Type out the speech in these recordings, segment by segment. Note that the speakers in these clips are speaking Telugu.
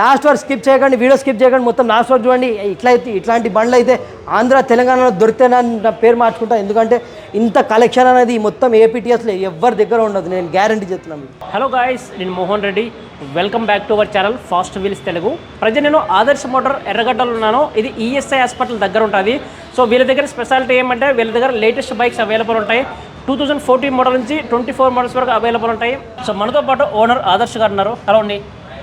లాస్ట్ వరకు స్కిప్ చేయకండి వీడియో స్కిప్ చేయకండి మొత్తం లాస్ట్ వరకు చూడండి. ఇట్లా అయితే ఇట్లాంటి బండ్లు అయితే ఆంధ్ర తెలంగాణలో దొరికితే నా నా పేరు మార్చుకుంటా. ఎందుకంటే ఇంత కలెక్షన్ అనేది మొత్తం ఏపీటీఎస్లో ఎవరి దగ్గర ఉండదు. నేను గ్యారంటీ చెప్తున్నాను మీకు. హలో గాయస్ నేను Mohan Reddy. Welcome back to our channel Fast Wheels Telugu present నేను ఆదర్శ మోటార్ ఎర్రగడ్డలో ఉన్నాను. ఇది ఈఎస్ఐ హాస్పిటల్ దగ్గర ఉంటుంది. సో వీళ్ళ దగ్గర స్పెషాలిటీ ఏమంటే వీళ్ళ దగ్గర లేటెస్ట్ బైక్స్ అవైలబుల్ ఉంటాయి. టూ థౌసండ్ ఫోర్టీన్ మోడల్ నుంచి ట్వంటీ ఫోర్ మోడల్స్ వరకు అవైలబుల్ ఉంటాయి. సో మనతో పాటు ఓనర్ ఆదర్శ్ గారు ఉన్నారు. హలో అండి.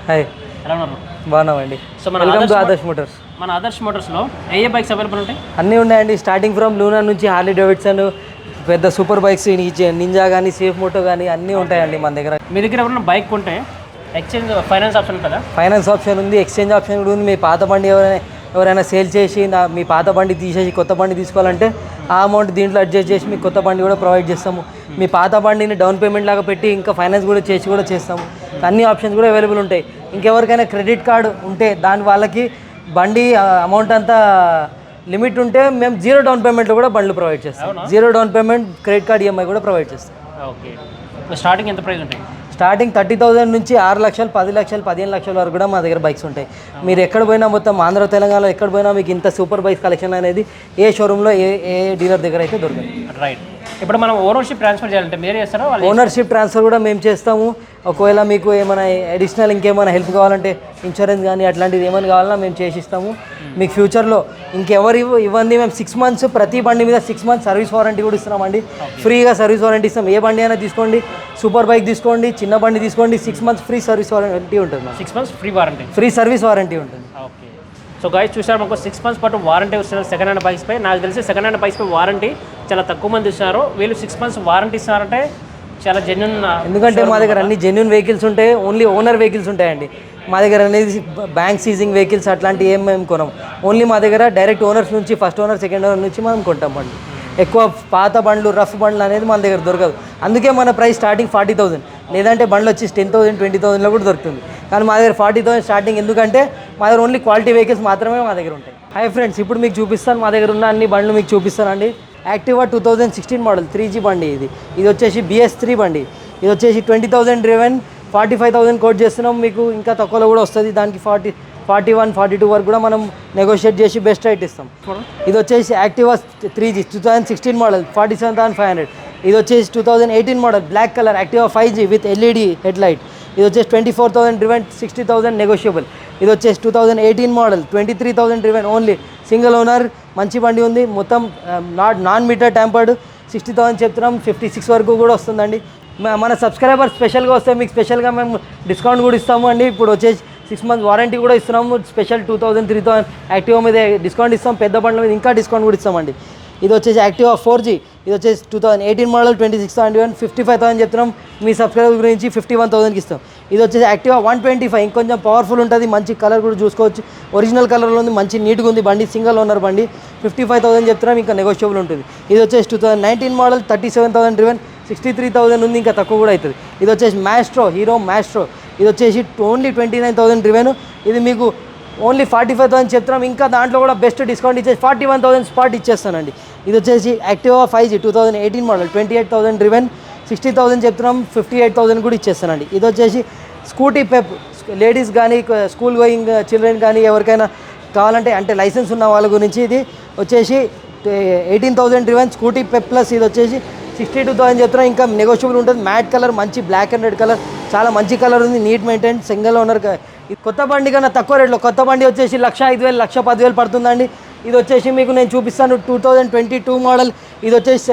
హాయ్ ఎలా ఉన్నారు? బాగున్నామండి. సో మన వెల్కమ్ టు ఆదర్శ్ మోటార్స్. మన ఆదర్శ్ మోటార్స్లో ఏ ఏ బైక్స్ అవైలబుల్ ఉంటాయి? అన్నీ ఉన్నాయండి. స్టార్టింగ్ ఫ్రమ్ లూనా నుంచి హార్లీ డేవిడ్సన్ పెద్ద సూపర్ బైక్స్ నింజా కానీ సేఫ్ మోటో కానీ అన్నీ ఉంటాయండి మన దగ్గర. మీ దగ్గర ఎవరైనా బైక్ కొంటే ఎక్స్చేంజ్ ఫైనాన్స్ ఆప్షన్ ఉంటుందా? ఫైనాన్స్ ఆప్షన్ ఉంది ఎక్స్చేంజ్ ఆప్షన్ కూడా ఉంది. మీ పాత బండి ఎవరైనా ఎవరైనా సేల్ చేసి నా మీ పాత బండి తీసేసి కొత్త బండి తీసుకోవాలంటే ఆ అమౌంట్ దీంట్లో అడ్జస్ట్ చేసి మీకు కొత్త బండి కూడా ప్రొవైడ్ చేస్తాము. మీ పాత బండిని డౌన్ పేమెంట్ లాగా పెట్టి ఇంకా ఫైనాన్స్ కూడా చేసి కూడా చేస్తాము. అన్ని ఆప్షన్స్ కూడా అవైలబుల్ ఉంటాయి. ఇంకెవరికైనా క్రెడిట్ కార్డు ఉంటే దాని వాళ్ళకి బండి అమౌంట్ అంతా లిమిట్ ఉంటే మేము జీరో డౌన్ పేమెంట్లో కూడా బండ్లు ప్రొవైడ్ చేస్తాం. Zero down payment credit card EMI కూడా ప్రొవైడ్ చేస్తాం. ఓకే. స్టార్టింగ్ ఎంత ప్రైస్ ఉంటాయి? స్టార్టింగ్ థర్టీ థౌసండ్ నుంచి ఆరు లక్షలు పది లక్షలు పదిహేను లక్షల వరకు కూడా మా దగ్గర బైక్స్ ఉంటాయి. మీరు ఎక్కడ పోయినా మొత్తం ఆంధ్ర తెలంగాణలో ఎక్కడ పోయినా మీకు ఇంత సూపర్ బైక్స్ కలెక్షన్ అనేది ఏ షోరూంలో ఏ ఏ డీలర్ దగ్గర అయితే దొరకదు. రైట్ ఇప్పుడు మనం ఓనర్షిప్ ట్రాన్స్ఫర్ చేయాలంటే మీరే చేస్తారా? వాళ్ళు ఓనర్షిప్ ట్రాన్స్ఫర్ కూడా మేము చేస్తాము. ఒకవేళ మీకు ఏమైనా అడిషనల్ ఇంకేమైనా హెల్ప్ కావాలంటే ఇన్సూరెన్స్ కానీ అట్లాంటిది ఏమైనా కావాలన్నా మేము చేసిస్తాము. మీకు ఫ్యూచర్లో ఇంకెవరు ఇవ్వ ఇవ్వండి మేము సిక్స్ మంత్స్ ప్రతి బండి మీద సిక్స్ మంత్స్ సర్వీస్ వారంటీ కూడా ఇస్తున్నామండి. ఫ్రీగా సర్వీస్ వారంటీ ఇస్తాం. ఏ బండి అయినా తీసుకోండి. సూపర్ బైక్ తీసుకోండి. చిన్న బండి తీసుకోండి. Six months free service warranty ఉంటుంది six months free warranty free service warranty ఉంటుంది. ఓకే సో గైస్ చూసారు మాకు సిక్స్ మంత్స్ పాటు వారంటీ వస్తున్నారు సెకండ్ హ్యాండ్ బైక్స్ పై. నాకు తెలిసి సెకండ్ హ్యాండ్ బైక్స్ పై వారంటీ చాలా తక్కువ మంది ఇస్తున్నారు వీళ్ళు సిక్స్ మంత్స్ వారంటీ ఇస్తున్నారంటే చాలా జెన్యున్ ఎందుకంటే మా దగ్గర అన్ని జెన్యున్ వెహికల్స్ ఉంటాయి ఓన్లీ ఓనర్ వెహికల్స్ ఉంటాయండి. మా దగ్గర అనేది బ్యాంక్ సీజింగ్ వెహికల్స్ అట్లాంటివి ఏం మేము కొనం. ఓన్లీ మా దగ్గర డైరెక్ట్ ఓనర్స్ నుంచి ఫస్ట్ ఓనర్ సెకండ్ ఓనర్ నుంచి మనం కొంటాం బండి ఎక్కువ పాత బండ్లు రఫ్ బండ్లు అనేది మన దగ్గర దొరకదు. అందుకే మన ప్రైస్ స్టార్టింగ్ ఫార్టీ థౌసండ్ లేదంటే బండ్లు వచ్చి టెన్ థౌసండ్ ట్వంటీ థౌసండ్లో కూడా దొరుకుతుంది. కానీ మా దగ్గర ఫార్టీ థౌసండ్ స్టార్టింగ్ ఎందుకంటే మా దగ్గర ఓన్లీ క్వాలిటీ వెహికల్స్ మాత్రమే మా దగ్గర ఉంటాయి. హాయ్ ఫ్రెండ్స్ ఇప్పుడు మీకు చూపిస్తాను మా దగ్గర ఉన్న అన్ని బండ్లు మీకు చూపిస్తానండి. Activa two thousand sixteen model three G బండి ఇది. ఇది వచ్చేసి బిఎస్ త్రీ బండి. ఇది వచ్చేసి twenty thousand driven forty five thousand quote చేస్తున్నాం మీకు ఇంకా తక్కువలో కూడా వస్తుంది. దానికి forty forty one forty two వరకు కూడా మనం నెగోషియేట్ చేసి బెస్ట్ రేట్ ఇస్తాం. ఇది వచ్చేసి Activa three G two thousand sixteen model forty seven thousand five hundred. ఇది వచ్చేసి two thousand eighteen model black colour Activa five G with LED head light ఇది వచ్చేసి twenty four thousand driven sixty thousand negotiable ఇది వచ్చేసి two thousand eighteen model twenty three thousand driven only single owner మంచి బండి ఉంది. మొత్తం not non meter tampered sixty thousand చెప్తున్నాం. ఫిఫ్టీ సిక్స్ వరకు కూడా వస్తుందండి. మన సబ్స్క్రైబర్ స్పెషల్గా వస్తే మీకు స్పెషల్గా మేము డిస్కౌంట్ కూడా ఇస్తాము అండి. ఇప్పుడు వచ్చేసి సిక్స్ మంత్స్ వారంటీ కూడా ఇస్తున్నాము. Special two thousand three thousand Activa మీద డిస్కౌంట్ ఇస్తాం. పెద్ద బండ్ల మీద ఇంకా డిస్కౌంట్ కూడా ఇస్తామండి ఇది వచ్చేసి యాక్టివా ఫోర్ జీ ఇది వచ్చేసి two thousand eighteen model twenty six thousand one fifty five thousand చెప్తున్నాం. మీ సబ్స్క్రైబర్ గురించి ఫిఫ్టీ వన్ థౌసండ్కి ఇస్తాం. ఇది వచ్చేసి యాక్టివా వన్ ట్వంటీ ఫైవ్. ఇంకొంచెం పవర్ఫుల్ ఉంటుంది మంచి కలర్ కూడా చూసుకోవచ్చు. ఒరిజినల్ కలర్లో ఉంది మంచి నీట్గా ఉంది బండి సింగల్ ఓనర్ బండి. ఫిఫ్టీ ఫైవ్ థౌసండ్ చెప్తున్నాం ఇంకా నెగోషియబుల్ ఉంటుంది. ఇది వచ్చేసి two thousand nineteen model thirty seven thousand driven sixty three thousand ఉంది ఇంకా తక్కువ కూడా అవుతుంది. ఇది వచ్చేసి మ్యాస్ట్రో హీరో మ్యాస్ట్రో ఇది వచ్చేసి only twenty nine thousand driven ఇది మీకు ఓన్లీ ఫార్టీ ఫైవ్ థౌసండ్ చెప్తున్నాం ఇంకా దాంట్లో కూడా బెస్ట్ డిస్కౌంట్ ఇచ్చేసి ఫార్టీ వన్ థౌసండ్ స్పాట్ ఇచ్చేస్తానండి. ఇది వచ్చేసి Activa five G two thousand eighteen model twenty eight thousand driven sixty thousand చెప్తున్నాం ఫిఫ్టీ ఎయిట్ థౌసండ్ కూడా ఇచ్చేస్తానండి. ఇది వచ్చేసి స్కూటీ పెప్ లేడీస్ కానీ స్కూల్ గోయింగ్ చిల్డ్రన్ కానీ ఎవరికైనా కావాలంటే అంటే లైసెన్స్ ఉన్న వాళ్ళ గురించి ఇది వచ్చేసి eighteen thousand driven Scooty Pep plus ఇది వచ్చేసి సిక్స్టీ టూ థౌసండ్ చెప్తున్నా. ఇంకా నెగోషియబుల్ ఉంటుంది. మ్యాట్ కలర్ మంచి బ్లాక్ అండ్ రెడ్ కలర్ చాలా మంచి కలర్ ఉంది. నీట్ మెయింటైన్ సింగిల్ ఓనర్ ఇది కొత్త బండి కన్నా తక్కువ రేట్లో కొత్త బండి వచ్చేసి లక్ష ఐదు వేలు లక్ష పదివేలు పడుతుందండి. ఇది వచ్చేసి మీకు నేను చూపిస్తాను two thousand twenty two model ఇది వచ్చేసి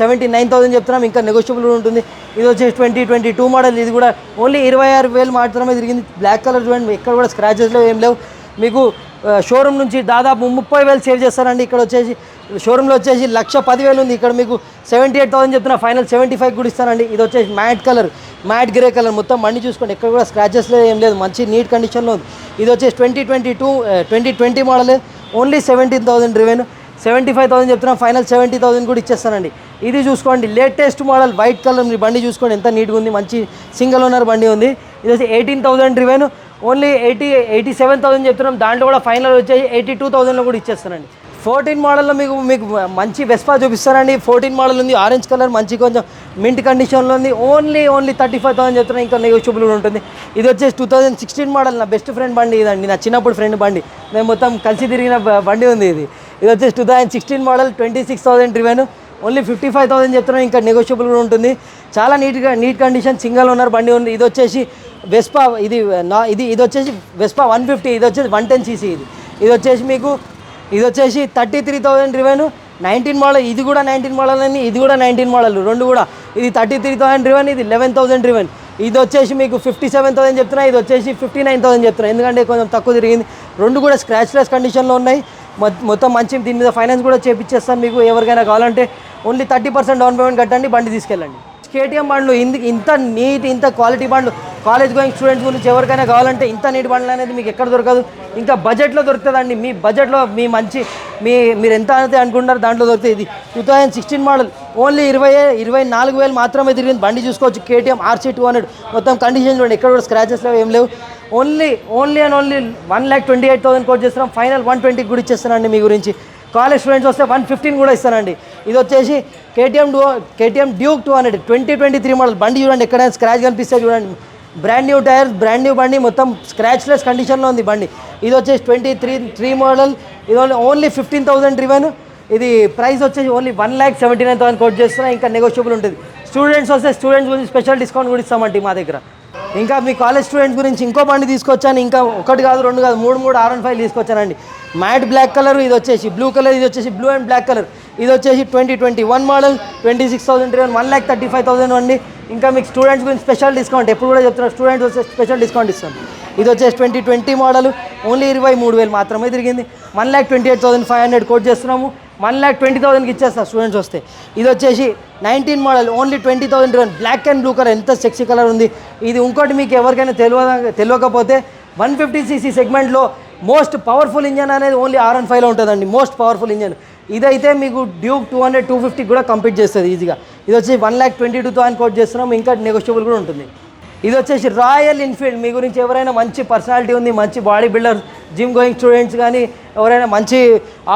సెవెంటీ నైన్ థౌసండ్ చెప్తున్నాం ఇంకా నెగోషియబుల్ ఉంటుంది. ఇది వచ్చేసి ట్వంటీ ట్వంటీ టూ మోడల్ ఇది కూడా ఓన్లీ ఇరవై ఆరు వేలు మాత్రమే తిరిగింది. బ్లాక్ కలర్ చూడండి ఎక్కడ కూడా స్క్రాచెస్ లేవు ఏం లేవు. మీకు షోరూమ్ నుంచి దాదాపు ముప్పై వేలు సేవ్ చేస్తారండి. ఇక్కడ వచ్చేసి షోరూంలో వచ్చేసి లక్ష పదివేలు ఉంది. ఇక్కడ మీకు సెవెంటీ ఎయిట్ థౌసండ్ చెప్తున్నా ఫైనల్ సెవెంటీ ఫైవ్ కూడా ఇస్తానండి. ఇది వచ్చేసి matte colour matte grey colour మొత్తం మండి చూసుకోండి ఎక్కడ కూడా స్క్రాచెస్ లేదు ఏం లేదు. మంచి నీట్ కండిషన్లో ఉంది. ఇది వచ్చేసి twenty twenty two twenty twenty model only seventeen thousand driven seventy five thousand చెప్తున్నాం ఫైనల్ సెవెంటీ థౌసండ్ కూడా ఇచ్చేస్తానండి. ఇది చూసుకోండి లేటెస్ట్ మోడల్ వైట్ కలర్ మీ బండి చూసుకోండి ఎంత నీట్గా ఉంది. మంచి సింగిల్ ఓనర్ బండి ఉంది. ఇది వచ్చి eighteen thousand driven only eighty eighty seven thousand చెప్తున్నాం. దాంట్లో కూడా ఫైనల్ వచ్చేసి ఎయిటీ టూ థౌసండ్లో కూడా ఇచ్చేస్తానండి. ఫోర్టీన్ మోడల్లో మీకు మీకు మంచి వెస్పా చూపిస్తారండి ఫోర్టీన్ మోడల్ ఉంది ఆరెంజ్ కలర్ మంచి కొంచెం మింట్ కండిషన్లో ఉంది. Only only thirty five thousand చెప్తున్నా ఇంకా నెగోషియబుల్ కూడా ఉంటుంది. ఇది వచ్చేసి టూ థౌజండ్ సిక్స్టీన్ మోడల్ నా బెస్ట్ ఫ్రెండ్ బండి ఇదండి నా చిన్నప్పుడు ఫ్రెండ్ బండి. మేము మొత్తం కలిసి తిరిగిన బండి ఉంది ఇది. ఇది వచ్చేసి two thousand sixteen model twenty six thousand driven only fifty five thousand చెప్తున్నాం ఇంకా నెగోషియబుల్ కూడా ఉంటుంది. చాలా నీట్గా నీట్ కండిషన్ సింగల్ ఓనర్ బండి ఉంది. ఇది వచ్చేసి వెస్పా ఇది నా ఇది ఇది వచ్చేసి వెస్పా వన్ ఫిఫ్టీ ఇది వచ్చేసి వన్ టెన్ సీసీ ఇది. ఇది వచ్చేసి మీకు ఇది వచ్చేసి thirty three thousand driven nineteen model ఇది కూడా నైన్టీన్ మోడల్ అని ఇది కూడా నైన్టీన్ మోడల్ రెండు కూడా. ఇది థర్టీ త్రీ థౌసండ్ రివెన్ ఇది లెవెన్ థౌసండ్ రివెన్ ఇది వచ్చేసి మీకు ఫిఫ్టీ సెవెన్ థౌసండ్ చెప్తున్నా ఇది వచ్చేసి ఫిఫ్టీ నైన్ థౌసండ్ చెప్తున్నా. ఎందుకంటే కొంచెం తక్కువ తిరిగింది. రెండు కూడా స్క్రాచ్లెస్ కండిషన్లో ఉన్నాయి. మొత్తం మంచి దీని మీద ఫైనాన్స్ కూడా చేపించేస్తాను మీకు ఎవరికైనా కావాలంటే. Only thirty percent down payment కట్టండి బండి తీసుకెళ్ళండి. కేటీఎం బండ్లు ఇంత నీట్ ఇంత క్వాలిటీ బండ్లు కాలేజ్ గోయింగ్ స్టూడెంట్స్ గురించి ఎవరికైనా కావాలంటే ఇంత నీటి బండ్లు అనేది మీకు ఎక్కడ దొరకదు. ఇంకా బడ్జెట్లో దొరుకుతుందండి. మీ బడ్జెట్లో మీ మంచి మీ మీరు ఎంత అయితే అనుకుంటారు దాంట్లో దొరుకుతుంది ఇది two thousand sixteen model only ఇరవై ఇరవై నాలుగు వేలు మాత్రమే తిరిగింది. బండి చూసుకోవచ్చు. కేటీఎం ఆర్సీ టూ హండ్రెడ్ మొత్తం కండిషన్ చూడండి. ఎక్కడ కూడా స్క్రాచెస్ లేవు ఏం లేవు. Only only and only one lakh twenty eight thousand quote చేస్తున్నాం. ఫైనల్ వన్ ట్వంటీకి కూడా ఇచ్చేస్తానండి మీ గురించి. కాలేజ్ స్టూడెంట్స్ వస్తే వన్ ఫిఫ్టీన్ కూడా ఇస్తానండి. ఇది వచ్చేసి KTM do KTM Duke two hundred twenty twenty three model బండి చూడండి. ఎక్కడైనా స్క్రాచ్ కనిపిస్తే చూడండి. Brand new tyres brand new బండి మొత్తం స్క్రాచ్లెస్ కండిషన్లో ఉంది బండి. ఇది వచ్చేసి ట్వంటీ త్రీ త్రీ మోడల్ ఇది only only fifteen thousand driven ఇది ప్రైస్ వచ్చేసి only one lakh seventy nine thousand quote చేస్తున్నా. ఇంకా నెగోషియబుల్ ఉంటుంది. స్టూడెంట్స్ వస్తే స్టూడెంట్స్ గురించి స్పెషల్ డిస్కౌంట్ కూడా ఇస్తామండి మా దగ్గర. ఇంకా మీ కాలేజ్ స్టూడెంట్స్ గురించి ఇంకో బండి తీసుకొచ్చాను. ఇంకా ఒకటి కాదు రెండు కాదు మూడు మూడు ఆర్ అండ్ ఫైవ్ తీసుకొచ్చానండి. మ్యాట్ బ్లాక్ కలర్ ఇది వచ్చేసి బ్లూ కలర్ ఇది వచ్చేసి బ్లూ అండ్ బ్లాక్ కలర్ ఇది వచ్చేసి twenty twenty one model twenty six thousand one lakh thirty five thousand అండి. ఇంకా మీకు స్టూడెంట్స్ గురించి స్పెషల్ డిస్కౌంట్ ఎప్పుడు కూడా చెప్తున్నారు స్టూడెంట్స్ వస్తే స్పెషల్ డిస్కౌంట్ ఇస్తాం. ఇది వచ్చేసి ట్వంటీ ట్వంటీ మోడల్ ఓన్లీ ఇరవై మూడు వేలు మాత్రమే తిరిగింది. One lakh twenty eight thousand five hundred quote చేస్తున్నాము. వన్ ల్యాక్ ట్వంటీ థౌసండ్కి ఇచ్చేస్తారు స్టూడెంట్స్ వస్తే. ఇది వచ్చేసి nineteen model only twenty thousand black and blue colour ఎంత సెక్సీ కలర్ ఉంది. ఇది ఇంకోటి మీకు ఎవరికైనా తెలియ తెలియకపోతే వన్ ఫిఫ్టీ సీసీ సెగ్మెంట్లో మోస్ట్ పవర్ఫుల్ ఇంజన్ అనేది ఓన్లీ ఆర్ అండ్ ఫైవ్లో ఉంటుందండి. మోస్ట్ పవర్ఫుల్ ఇంజన్ ఇదైతే మీకు Duke two hundred two fifty కూడా కంప్లీట్ చేస్తుంది ఈజీగా ఇది వచ్చి one lakh twenty two thousand quote చేస్తున్నాం ఇంకా నెగోషియబుల్ కూడా ఉంటుంది. ఇది వచ్చేసి రాయల్ ఎన్ఫీల్డ్ మీ గురించి ఎవరైనా మంచి పర్సనాలిటీ ఉంది మంచి body builder gym going students కానీ ఎవరైనా మంచి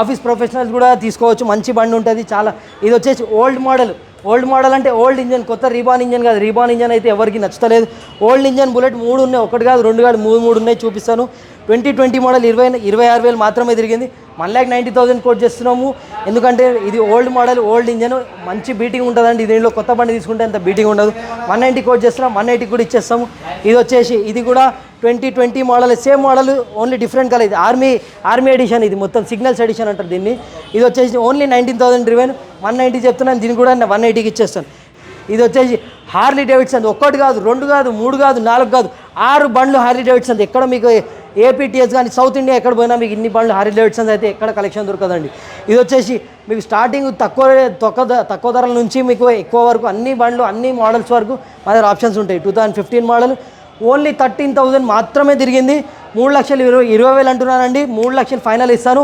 ఆఫీస్ ప్రొఫెషనల్స్ కూడా తీసుకోవచ్చు మంచి బండి ఉంటుంది చాలా. ఇది వచ్చేసి ఓల్డ్ మోడల్ ఓల్డ్ మోడల్ అంటే ఓల్డ్ ఇంజన్ కొత్త రీబాన్ ఇంజన్ కాదు. రీబాన్ ఇంజన్ అయితే ఎవరికి నచ్చలేదు ఓల్డ్ ఇంజన్ బుల్లెట్ మూడు ఉన్నాయి ఒకటి కాదు రెండు కాదు మూడు మూడు ఉన్నాయి చూపిస్తాను. ట్వంటీ ట్వంటీ మోడల్ ఇరవై ఇరవై ఆరు వేలు మాత్రమే తిరిగింది. One lakh ninety thousand quote చేస్తున్నాము. ఎందుకంటే ఇది ఓల్డ్ మోడల్ ఓల్డ్ ఇంజన్. మంచి బీటింగ్ ఉంటుందండి. దీనిలో కొత్త బండి తీసుకుంటే అంత బీటింగ్ ఉండదు. వన్ నైంటీ కోట్ చేస్తున్నాం వన్ ఎయిటీ కూడా ఇచ్చేస్తాము. ఇది వచ్చేసి ఇది కూడా twenty twenty model. Same model only different colour ఇది. ఆర్మీ ఆర్మీ ఎడిషన్ ఇది. మొత్తం సిగ్నల్స్ ఎడిషన్ అంటారు దీన్ని. ఇది వచ్చేసి only nineteen thousand driven one ninety చెప్తున్నాను. దీన్ని కూడా వన్ ఎయిటీకి ఇచ్చేస్తాను. ఇది వచ్చేసి హార్లీ డేవిడ్సన్. ఒక్కటి కాదు రెండు కాదు మూడు కాదు నాలుగు కాదు ఆరు బండ్లు హార్లీ డేవిడ్సన్. ఎక్కడ మీకు ఏపీటీఎస్ కానీ సౌత్ ఇండియా ఎక్కడ పోయినా మీకు ఇన్ని బండ్లు హార్లీ డేవిడ్సన్స్ అయితే ఎక్కడ కలెక్షన్ దొరకదండి. ఇది వచ్చేసి మీకు స్టార్టింగ్ తక్కువ తక్కువ తక్కువ ధరల నుంచి మీకు ఎక్కువ వరకు అన్ని బండ్లు అన్ని మోడల్స్ వరకు మా దగ్గర ఆప్షన్స్ ఉంటాయి. Two thousand fifteen model only thirteen thousand మాత్రమే తిరిగింది. మూడు లక్షలు ఇరవై ఇరవై వేలు అంటున్నానండి మూడు లక్షలు ఫైనల్ ఇస్తాను.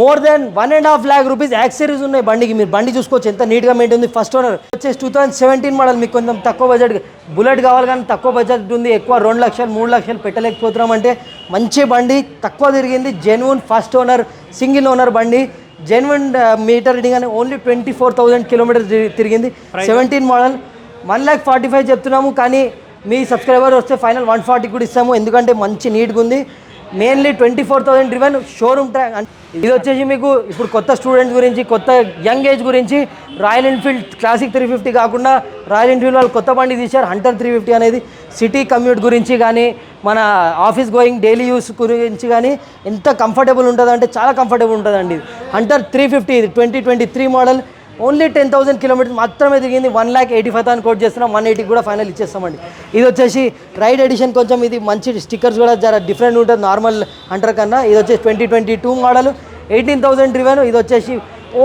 More than one and half lakh rupees accessories ఉన్నాయి బండికి. మీరు బండి చూసుకోవచ్చు. ఎంత నీట్గా మెయింటైన్ ఉంది. ఫస్ట్ ఓనర్ వచ్చేసి టూ థౌసండ్ సెవెంటీన్ మోడల్ మీకు కొంచెం తక్కువ బడ్జెట్ బుల్లెట్ కావాలి కానీ తక్కువ బడ్జెట్ ఉంది. ఎక్కువ రెండు లక్షలు మూడు లక్షలు పెట్టలేకపోతున్నాం అంటే మంచి బండి. తక్కువ తిరిగింది. Genuine first owner single owner బండి. జెన్యున్ మీటర్ రీడింగ్ అని only twenty four thousand kilometres తిరిగింది. Seventeen model one lakh forty five చెప్తున్నాము కానీ మీ సబ్స్క్రైబర్ వస్తే ఫైనల్ వన్ ఫార్టీ కూడా ఇస్తాము. ఎందుకంటే మంచి నీట్గా ఉంది. Mainly twenty four thousand driven showroom track ఇది వచ్చేసి మీకు ఇప్పుడు కొత్త స్టూడెంట్స్ గురించి కొత్త యంగ్ ఏజ్ గురించి Royal Enfield Classic three fifty కాకుండా రాయల్ ఎన్ఫీల్డ్ వాళ్ళు కొత్త బండి తీశారు హంటర్ త్రీ ఫిఫ్టీ అనేది. సిటీ కమ్యూట్ గురించి కానీ మన ఆఫీస్ గోయింగ్ డైలీ యూస్ గురించి కానీ ఎంత కంఫర్టబుల్ ఉంటుందంటే చాలా కంఫర్టబుల్ ఉంటుందండి హంటర్ త్రీ ఫిఫ్టీ ఇది twenty twenty three model only ten thousand kilometres మాత్రమే తిరిగింది. One lakh eighty five thousand quote చేస్తున్నాం. వన్ ఎయిటీకి కూడా ఫైనల్ ఇచ్చేస్తామండి. ఇది వచ్చేసి రైడ్ ఎడిషన్ కొంచెం ఇది మంచి స్టిక్కర్స్ కూడా జర డిఫరెంట్ ఉంటుంది నార్మల్ అంటర్ కన్నా. ఇది వచ్చేసి twenty twenty two model. Eighteen thousand driven ఇది వచ్చేసి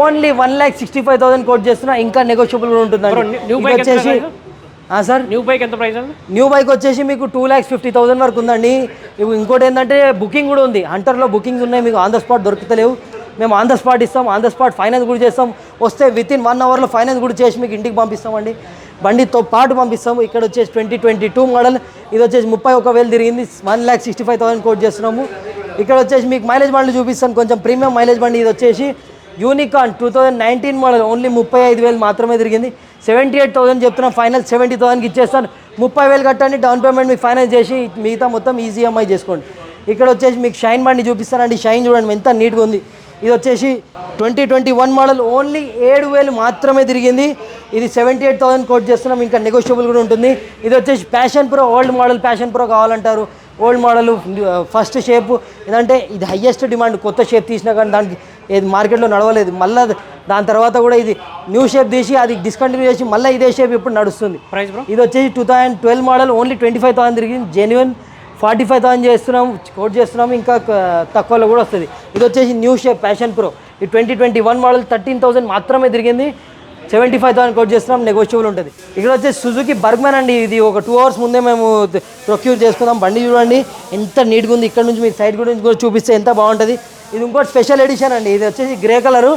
only one lakh sixty five thousand quote చేస్తున్నా. ఇంకా నెగోషియబుల్ కూడా ఉంటుందండి. వచ్చేసి సార్? న్యూ బైక్ ఎంత ప్రైస్ అండి? న్యూ బైక్ వచ్చేసి మీకు టూ ల్యాక్స్ ఫిఫ్టీ థౌసండ్ వరకు ఉందండి. ఇంకోటి ఏంటంటే బుకింగ్ కూడా ఉంది. హంటర్లో బుకింగ్స్ ఉన్నాయి. మీకు ఆన్ ద స్పాట్ దొరుకుతలేవు. మేము ఆన్ ద స్పాట్ ఇస్తాం ఆన్ ద స్పాట్ ఫైనాన్స్ కూడా చేస్తాం. వస్తే విత్ ఇన్ వన్ అవర్లో ఫైనాన్స్ కూడా చేసి మీకు ఇంటికి పంపిస్తామండి. బండితో పాటు పంపిస్తాము. ఇక్కడ వచ్చేసి ట్వంటీ ట్వంటీ టూ మోడల్ ఇది వచ్చేసి ముప్పై ఒక వేలు తిరిగింది. One lakh sixty five thousand quote చేస్తున్నాము. ఇక్కడ వచ్చేసి మీకు మైలేజ్ బండ్లు చూపిస్తాను. కొంచెం ప్రీమియం మైలేజ్ బండి ఇది వచ్చేసి Unicorn two thousand nineteen model only ముప్పై ఐదు వేలు మాత్రమే తిరిగింది. సెవెంటీ ఎయిట్ థౌసండ్ చెప్తున్నాం. ఫైనల్ సెవెంటీ థౌసండ్కి ఇచ్చేస్తాను. ముప్పై వేలు కట్టండి. డౌన్ పేమెంట్ మీకు ఫైనాన్స్ చేసి మిగతా మొత్తం ఈజీఎంఐ చేసుకోండి. ఇక్కడ వచ్చేసి మీకు షైన్ బండి చూపిస్తానండి. షైన్ చూడండి. ఎంత నీట్గా ఉంది. ఇది వచ్చేసి twenty twenty one model only ఏడు వేలు మాత్రమే తిరిగింది. ఇది సెవెంటీ ఎయిట్ థౌసండ్ కోట్ చేస్తున్నాం. ఇంకా నెగోషియబుల్ కూడా ఉంటుంది. ఇది వచ్చేసి Passion Pro old model Passion Pro కావాలంటారు. ఓల్డ్ మోడల్ ఫస్ట్ షేప్ ఏంటంటే ఇది హయ్యెస్ట్ డిమాండ్ కొత్త షేప్ తీసినా కానీ దానికి ఏది మార్కెట్లో నడవలేదు. మళ్ళీ దాని తర్వాత కూడా ఇది న్యూ షేప్ తీసి అది డిస్కంటిన్యూ చేసి మళ్ళీ ఇదే షేప్ ఇప్పుడు నడుస్తుంది. ఇది వచ్చేసి two thousand twelve model only twenty five thousand తిరిగింది. జెన్యున్ ఫార్టీ ఫైవ్ థౌసండ్ చేస్తున్నాం కోట్ చేస్తున్నాం ఇంకా తక్కువలో కూడా వస్తుంది. ఇది వచ్చేసి న్యూ షేప్ ప్యాషన్ ప్రో. ఈ twenty twenty one model thirteen thousand మాత్రమే తిరిగింది. సెవెంటీ ఫైవ్ థౌసండ్ కోట్ చేస్తున్నాం నెగోషియబుల్ ఉంటుంది. ఇక్కడ వచ్చేసి సుజుకి బర్గ్మెన్ అండి ఇది ఒక టూ అవర్స్ ముందే మేము ప్రొక్యూర్ చేసుకుందాం బండి చూడండి ఎంత నీట్గా ఉంది. ఇక్కడ నుంచి మీరు సైడ్ గురించి కూడా చూపిస్తే ఎంత బాగుంటుంది. ఇది ఇంకోటి స్పెషల్ ఎడిషన్ అండి ఇది వచ్చేసి గ్రే కలరు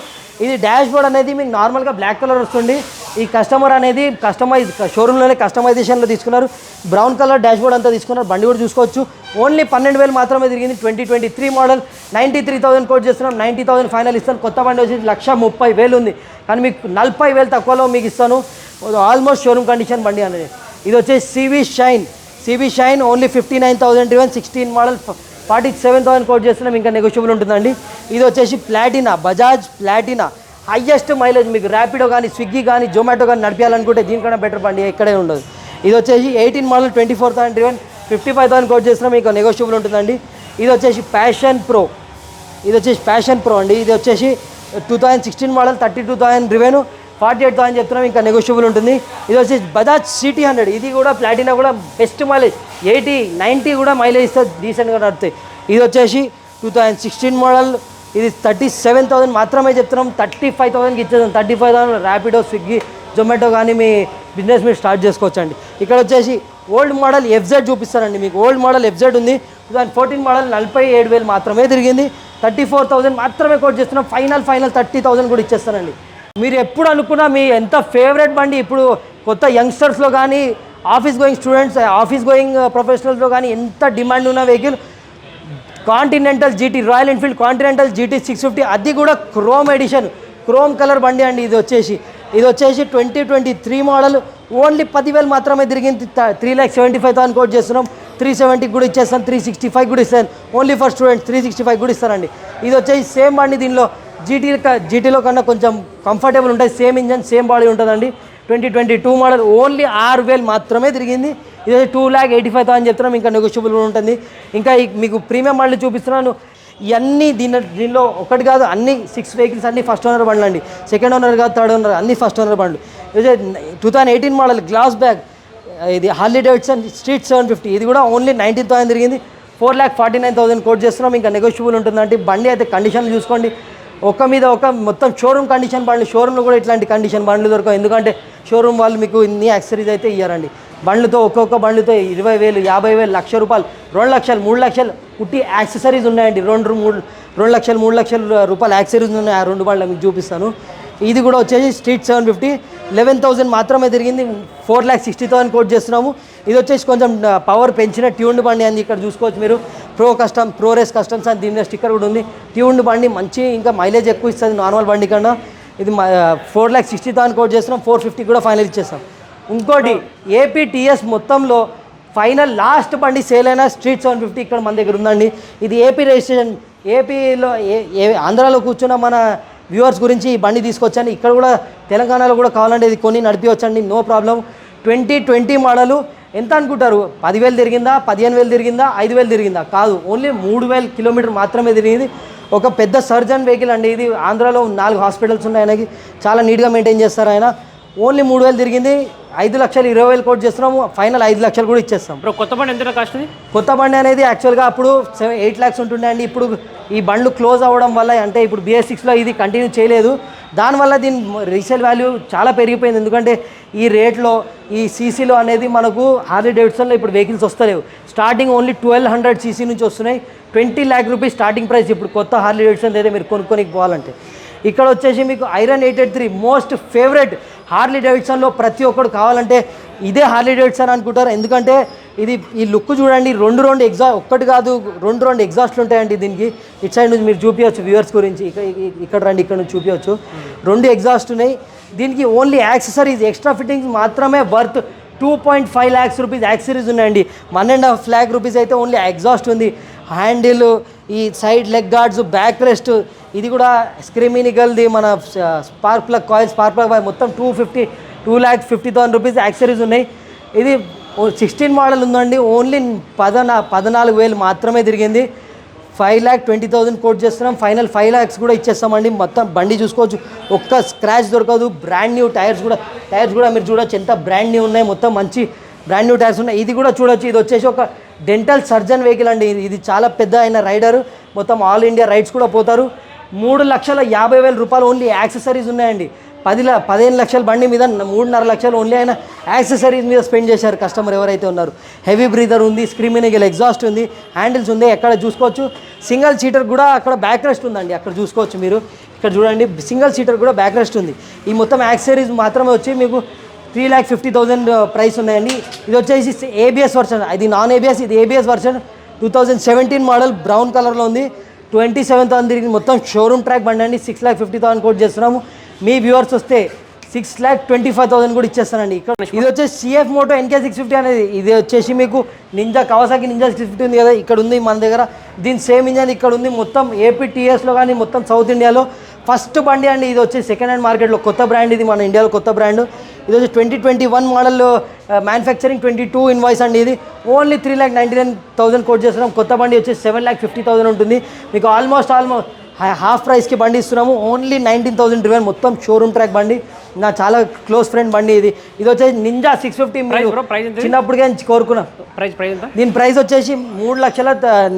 ఇది డాష్ బోర్డ్ అనేది మీకు నార్మల్గా బ్లాక్ కలర్ వస్తుంది. ఈ కస్టమర్ అనేది కస్టమైజ్ షోరూంలోనే కస్టమైజేషన్లో తీసుకున్నారు. బ్రౌన్ కలర్ డాష్ బోర్డ్ అంతా తీసుకున్నారు. బండి కూడా చూసుకోవచ్చు. ఓన్లీ పన్నెండు వేలు మాత్రమే తిరిగింది twenty twenty three model ninety three thousand quote చేస్తున్నాం. నైంటీ థౌసండ్ ఫైనల్ ఇస్తాను. కొత్త బండి వచ్చి లక్ష ముప్పై వేలు ఉంది. కానీ మీకు నలభై వేలు తక్కువలో మీకు ఇస్తాను. ఆల్మోస్ట్ షోరూమ్ కండిషన్ బండి అనేది. ఇది వచ్చేసి CB Shine CB Shine only fifty nine thousand even sixteen model forty seven thousand quote చేస్తున్నాం ఇంకా నెగోషియబుల్ ఉంటుందండి. ఇది వచ్చేసి Platina Bajaj Platina. Highest mileage మీకు ర్యాపిడో కానీ స్విగ్గీ కానీ జొమాటో కానీ నడిపించాలనుకుంటే దీనికన్నా బెటర్ పండి ఎక్కడే ఉండదు. ఇది వచ్చేసి eighteen model twenty four thousand driven fifty five thousand quote చేస్తున్నాం మీకు నెగోషియబుల్ ఉంటుందండి. ఇది వచ్చేసి ప్యాషన్ ప్రో ఇది వచ్చేసి ప్యాషన్ ప్రో అండి. ఇది వచ్చేసి two thousand sixteen model thirty two thousand revenue forty eight thousand చెప్తున్నాం ఇంకా నెగోషియబుల్ ఉంటుంది. ఇది వచ్చేసి బజాజ్ సిటీ హండ్రెడ్ ఇది కూడా ప్లాటినా కూడా బెస్ట్ మైలేజ్ ఎయిటీ నైంటీ కూడా మైలేజ్ ఇస్తే డీసెంట్గా నడుతాయి ఇది వచ్చేసి టూ థౌజండ్ సిక్స్టీన్ మోడల్ ఇది థర్టీ సెవెన్ థౌసండ్ మాత్రమే చెప్తున్నాం. థర్టీ ఫైవ్ థౌసండ్కి ఇచ్చేస్తాం thirty five thousand Rapido Swiggy Zomato కానీ మీ బిజినెస్ మీరు స్టార్ట్ చేసుకోవచ్చండి. ఇక్కడ వచ్చేసి ఓల్డ్ మోడల్ ఎఫ్జెడ్ చూపిస్తానండి మీకు. ఓల్డ్ మోడల్ ఎఫ్జెడ్ ఉంది. దాని ఫోర్టీన్ మోడల్ నలభై ఏడు వేలు మాత్రమే తిరిగింది. థర్టీ ఫోర్ థౌసండ్ మాత్రమే కోట్ చేస్తున్నాం. ఫైనల్ ఫైనల్ థర్టీ థౌసండ్ కూడా ఇచ్చేస్తానండి. మీరు ఎప్పుడు అనుకున్నా మీ ఎంత ఫేవరెట్ బండి ఇప్పుడు కొత్త యంగ్స్టర్స్లో కానీ office going students office going ప్రొఫెషనల్స్లో కానీ ఎంత డిమాండ్ ఉన్న vehicle Continental GT Royal Enfield Continental GT six fifty అది కూడా క్రోమ్ ఎడిషన్ క్రోమ్ కలర్ బండి అండి ఇది వచ్చేసి. ఇది వచ్చేసి twenty twenty three model only పదివేలు మాత్రమే తిరిగింది. Three lakh seventy five thousand quote చేస్తున్నాం. త్రీ సెవెంటీకి కూడా ఇచ్చేస్తాను త్రీ సిక్స్టీ ఫైవ్ కూడా ఇస్తాను only for students three sixty five కూడా ఇస్తారండి. ఇది వచ్చేసి సేమ్ బండి దీనిలో. జీటీ జీటీలో కన్నా కొంచెం కంఫర్టబుల్ ఉంటుంది సేమ్ ఇంజన్ సేమ్ బాడీ ఉంటుందండి. Twenty twenty two model only ఆరు వేలు మాత్రమే తిరిగింది. ఇది two lakh eighty five thousand చెప్తున్నాం. ఇంకా నెగోషియబుల్ ఉంటుంది. ఇంకా మీకు ప్రీమియం మళ్ళీ చూపిస్తున్నాను. ఇవన్నీ దీని దీనిలో ఒకటి కాదు అన్ని సిక్స్ వెహికల్స్ అన్ని ఫస్ట్ ఓనర్ బండ్లు అండి. సెకండ్ ఓనర్ కాదు థర్డ్ ఓనర్ అన్ని ఫస్ట్ ఓనర్ బండ్లు. ఇది two thousand eighteen model glass bag ఇది Harley Davidson Street seven fifty ఇది కూడా ఓన్లీ నైన్టీన్ థౌసండ్ తిరిగింది. Four lakh forty nine thousand quote చేస్తున్నాం. ఇంకా నెగోషియబుల్ ఉంటుందంటే బండి అయితే కండిషన్ చూసుకోండి. ఒక మీద ఒక మొత్తం షోరూమ్ కండిషన్ బండ్లు షోరూమ్లో కూడా ఇట్లాంటి కండిషన్ బండ్లు దొరకవు. ఎందుకంటే షోరూమ్ వాళ్ళు మీకు ఇన్ని యాక్సరీస్ అయితే ఇయ్యారండి. బండ్లతో ఒక్కొక్క బండ్లతో ఇరవై వేలు యాభై వేలు లక్ష రూపాయలు రెండు లక్షలు మూడు లక్షలు పుట్టి యాక్సెసరీస్ ఉన్నాయండి. రెండు మూడు రెండు లక్షలు మూడు లక్షల రూపాయలు యాక్సరీస్ ఉన్నాయి ఆ రెండు బండ్లు మీకు చూపిస్తాను. ఇది కూడా వచ్చేసి Street seven fifty eleven thousand మాత్రమే తిరిగింది. Four lakh sixty thousand quote చేస్తున్నాము. ఇది వచ్చేసి కొంచెం పవర్ పెంచిన ట్యూన్డ్ బండి అని ఇక్కడ చూసుకోవచ్చు మీరు. Pro custom pro race customs అని దీని మీద స్టిక్కర్ కూడా ఉంది. ట్యూన్డ్ బండి మంచి ఇంకా మైలేజ్ ఎక్కువ ఇస్తుంది నార్మల్ బండి కన్నా. ఇది four lakh sixty thousand quote చేస్తున్నాం ఫోర్ ఫిఫ్టీ కూడా ఫైనల్ ఇచ్చేస్తాం. ఇంకోటి ఏపీటీఎస్ మొత్తంలో ఫైనల్ లాస్ట్ బండి సేల్ అయిన స్ట్రీట్ సెవెన్ ఫిఫ్టీ ఇక్కడ మన దగ్గర ఉందండి. ఇది ఏపీ రిజిస్ట్రేషన్ ఏపీలో ఏ ఆంధ్రాలో కూర్చున్న మన వ్యూవర్స్ గురించి ఈ బండి తీసుకొచ్చాను. ఇక్కడ కూడా తెలంగాణలో కూడా కావాలంటే ఇది కొని నడిపించండి no problem. Twenty twenty model ఎంత అనుకుంటారు? పదివేలు తిరిగిందా? పదిహేను వేలు తిరిగిందా? ఐదు వేలు తిరిగిందా? కాదు ఓన్లీ మూడు వేల కిలోమీటర్ మాత్రమే తిరిగింది. ఒక పెద్ద సర్జన్ వెహికల్ అండి ఇది. ఆంధ్రాలో నాలుగు హాస్పిటల్స్ ఉన్నాయి ఆయనకి. చాలా నీట్గా మెయింటైన్ చేస్తారు ఆయన. ఓన్లీ మూడు వేలు తిరిగింది. ఐదు లక్షలు ఇరవై వేలు కోట్ చేస్తున్నాము. ఫైనల్ ఐదు లక్షలు కూడా ఇచ్చేస్తాం. కొత్త బండి ఎంత కాస్ట్ కొత్త బండి అనేది యాక్చువల్గా అప్పుడు సెవెన్ ఎయిట్ ల్యాక్స్ ఉంటుండే అండి. ఇప్పుడు ఈ బండ్లు క్లోజ్ అవ్వడం వల్ల అంటే ఇప్పుడు బిఎస్ సిక్స్లో ఇది కంటిన్యూ చేయలేదు. దానివల్ల దీని రీసేల్ వాల్యూ చాలా పెరిగిపోయింది. ఎందుకంటే ఈ రేట్లో ఈ సీసీలో అనేది మనకు హార్లీ డేవిడ్సన్లో ఇప్పుడు వెహికల్స్ వస్తలేవు. Starting only twelve hundred CC నుంచి వస్తున్నాయి. Twenty lakh rupees starting price ఇప్పుడు కొత్త హార్లీ డేవిడ్సన్ అయితే మీరు కొనుక్కొని పోవాలంటే. ఇక్కడ వచ్చేసి మీకు Iron eight eight three most favourite Harley డేవిడ్సన్లో ప్రతి ఒక్కరు కావాలంటే ఇదే హార్లీ డేవిడ్సన్ అనుకుంటారు. ఎందుకంటే ఇది ఈ లుక్ చూడండి రెండు రెండు ఎగ్జా ఒక్కటి కాదు రెండు రెండు ఎగ్జాస్ట్లు ఉంటాయండి దీనికి. ఇట్ సైడ్ నుంచి మీరు చూపించవచ్చు వ్యూవర్స్ గురించి. ఇక్కడ రండి ఇక్కడ నుంచి చూపించవచ్చు రెండు ఎగ్జాస్ట్ ఉన్నాయి. దీనికి ఓన్లీ యాక్సెసరీస్ ఎక్స్ట్రా ఫిట్టింగ్స్ మాత్రమే worth two point five lakhs rupees accessories ఉన్నాయండి. One and half lakh rupees అయితే ఓన్లీ ఎగ్జాస్ట్ ఉంది. హ్యాండిల్ ఈ side leg guards back rest ఇది కూడా స్క్రిమినికల్ది మన spark plug coil spark plug మొత్తం two fifty two lakhs fifty thousand rupees accessories ఉన్నాయి. ఇది సిక్స్టీన్ మోడల్ ఉందండి. ఓన్లీ పదనా పద్నాలుగు వేలు మాత్రమే తిరిగింది. Five lakh twenty thousand quote చేస్తున్నాం. ఫైనల్ ఫైవ్ ల్యాక్స్ కూడా ఇచ్చేస్తామండి. మొత్తం బండి చూసుకోవచ్చు. ఒక్క స్క్రాచ్ దొరకదు. బ్రాండ్ న్యూ టైర్స్ కూడా టైర్స్ కూడా మీరు చూడొచ్చు. ఎంత బ్రాండ్ న్యూ ఉన్నాయి. మొత్తం మంచి బ్రాండ్ న్యూ టైర్స్ ఉన్నాయి. ఇది కూడా చూడొచ్చు. ఇది వచ్చేసి ఒక డెంటల్ సర్జన్ వెహికల్ అండి. ఇది ఇది చాలా పెద్ద అయిన రైడర్ మొత్తం ఆల్ ఇండియా రైడ్స్ కూడా పోతారు. మూడు లక్షల యాభై వేల రూపాయలు ఓన్లీ యాక్సెసరీస్ ఉన్నాయండి. పది ల పదిహేను లక్షల బండి మీద మూడున్నర లక్షలు ఓన్లీ ఆయన యాక్సెసరీస్ మీద స్పెండ్ చేశారు. కస్టమర్ ఎవరైతే ఉన్నారు. హెవీ బ్రీదర్ ఉంది స్క్రీమినిగల్ ఎగ్జాస్ట్ ఉంది హ్యాండిల్స్ ఉంది ఎక్కడ చూసుకోవచ్చు. సింగిల్ సీటర్ కూడా అక్కడ బ్యాక్ రెస్ట్ ఉందండి అక్కడ చూసుకోవచ్చు మీరు. ఇక్కడ చూడండి సింగిల్ సీటర్ కూడా బ్యాక్ రెస్ట్ ఉంది. ఈ మొత్తం యాక్సెసరీస్ మాత్రమే వచ్చి మీకు three lakh fifty thousand price ఉన్నాయండి. ఇది వచ్చేసి ఏబిఎస్ వర్షన్ ఇది నాన్ ఏబిఎస్ ఇది ABS version two thousand seventeen model brown కలర్లో ఉంది. ట్వంటీ సెవెన్ థౌసండ్ తిరిగి మొత్తం షోరూమ్ ట్రాక్ బండి అండి. Six lakh fifty thousand quote చేస్తున్నాము. మీ వ్యూవర్స్ వస్తే six lakh twenty five thousand కూడా ఇచ్చేస్తానండి. ఇక్కడ ఇది వచ్చేసి CF Moto NK six fifty అనేది. ఇది వచ్చేసి మీకు Ninja Kawasaki Ninja six fifty ఉంది కదా ఇక్కడ ఉంది మన దగ్గర. దీని సేమ్ ఇంజన్ ఇక్కడ ఉంది. మొత్తం ఏపీ టీఎస్లో కానీ మొత్తం సౌత్ ఇండియాలో ఫస్ట్ బండి అండి ఇది వచ్చి సెకండ్ హ్యాండ్ మార్కెట్లో కొత్త బ్రాండ్ ఇది మన ఇండియాలో కొత్త బ్రాండ్ ఇది వచ్చి twenty twenty one model manufacturing twenty two invoice అండి ఇది. Only three lakh ninety nine thousand quote చేస్తున్నాం. కొత్త బండి వచ్చి సెవెన్ ల్యాక్ ఫిఫ్టీ థౌసండ్ ఉంటుంది. మీకు ఆల్మోస్ట్ ఆల్మోస్ట్ హాఫ్ ప్రైస్కి బండి ఇస్తున్నాము. ఓన్లీ నైన్టీన్ థౌసండ్ డ్రివెన్ మొత్తం షోరూమ్ ట్రాక్ బండి. నా చాలా క్లోజ్ ఫ్రెండ్ బండి ఇది. ఇది వచ్చేసి నింజా సిక్స్ ఫిఫ్టీ ఎంత? చిన్నప్పటికే కోరుకున్నా. ప్రైస్ ప్రైస్ దీని ప్రైస్ వచ్చేసి మూడు లక్షల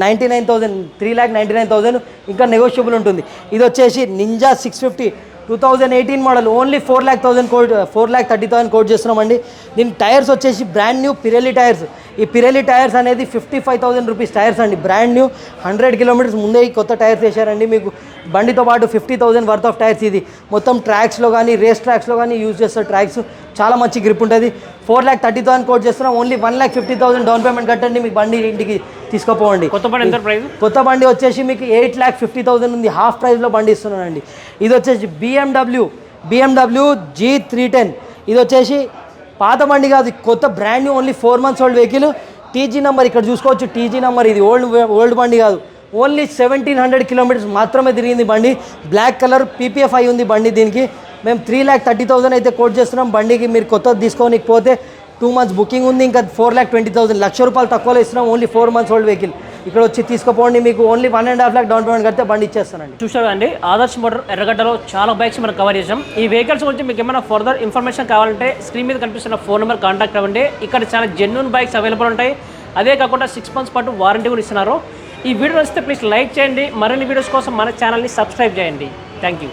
ninety nine thousand three lakh ninety nine thousand. ఇంకా నెగోషియబుల్ ఉంటుంది. ఇది వచ్చేసి Ninja six fifty. Two thousand eighteen model. Only four lakh thousand quote four lakh thirty thousand quote చేస్తున్నామండి దీని టైర్స్ వచ్చేసి బ్రాండ్ న్యూ పిరెల్లి టైర్స్. ఈ పిరెల్లి టైర్స్ అనేది fifty five thousand rupees tyres అండి. బ్రాండ్ న్యూ హండ్రెడ్ కిలోమీటర్స్ ముందే ఈ కొత్త టైర్స్ వేశారండి. మీకు బండితో పాటు fifty thousand worth of tyres ఇది. మొత్తం ట్రాక్స్లో కానీ రేస్ ట్రాక్స్లో కానీ యూజ్ చేస్తారు ట్రాక్స్ చాలా మంచి గ్రిప్ ఉంటుంది. Four lakh thirty thousand quote చేస్తున్నాం. Only one lakh fifty thousand down payment కట్టండి. మీకు బండి ఇంటికి తీసుకుపోవండి. కొత్త బండి ఎంత ప్రైస్ కొత్త బండి వచ్చేసి మీకు ఎయిట్ ల్యాక్ ఫిఫ్టీ థౌసండ్ ఉంది. హాఫ్ ప్రైస్లో బండి ఇస్తున్నానండి. ఇది వచ్చేసి BMW BMW G three ten ఇది వచ్చేసి పాత బండి కాదు కొత్త brand new only four months old vehicle TG number ఇక్కడ చూసుకోవచ్చు. టీజీ నెంబర్ ఇది ఓల్డ్ ఓల్డ్ బండి కాదు. ఓన్లీ సెవెంటీన్ హండ్రెడ్ కిలోమీటర్స్ మాత్రమే తిరిగింది బండి. బ్లాక్ కలర్ పీపీఎఫ్ అయి ఉంది బండి దీనికి. మేము త్రీ ల్యాక్ థర్టీ థౌసండ్ అయితే కోట్ చేస్తున్నాం. బండికి మీరు కొత్తది తీసుకొని పోతే టూ మంత్స్ బుకింగ్ ఉంది. ఇంకా ఫోర్ ల్యాక్ ట్వంటీ థౌసండ్ లక్ష రూపాయలు తక్కువలో ఇస్తున్నాం. Only four months old vehicle ఇక్కడ వచ్చి తీసుకుపోండి మీకు only one and half lakh down payment కడితే బండి ఇచ్చేస్తానండి. చూసారు అండి ఆదర్శ్ మోటార్ ఎర్రగడ్డలో చాలా బైక్స్ మనం కవర్ చేసాం ఈ వెహికల్స్ గురించి మీకు ఏమైనా ఫర్దర్ ఇన్ఫర్మేషన్ కావాలంటే స్క్రీన్ మీద కనిపిస్తున్న ఫోన్ నెంబర్ కాంటాక్ట్ అవ్వండి. ఇక్కడ చాలా జెన్యున్ బైక్స్ అవైలబుల్ ఉంటాయి. అదే కాకుండా సిక్స్ మంత్స్ పాటు వారంటీ కూడా ఇస్తున్నారు. ఈ వీడియో వస్తే ప్లీజ్ లైక్ చేయండి. మరిన్ని వీడియోస్ కోసం మన ఛానల్ని సబ్స్క్రైబ్ చేయండి. Thank you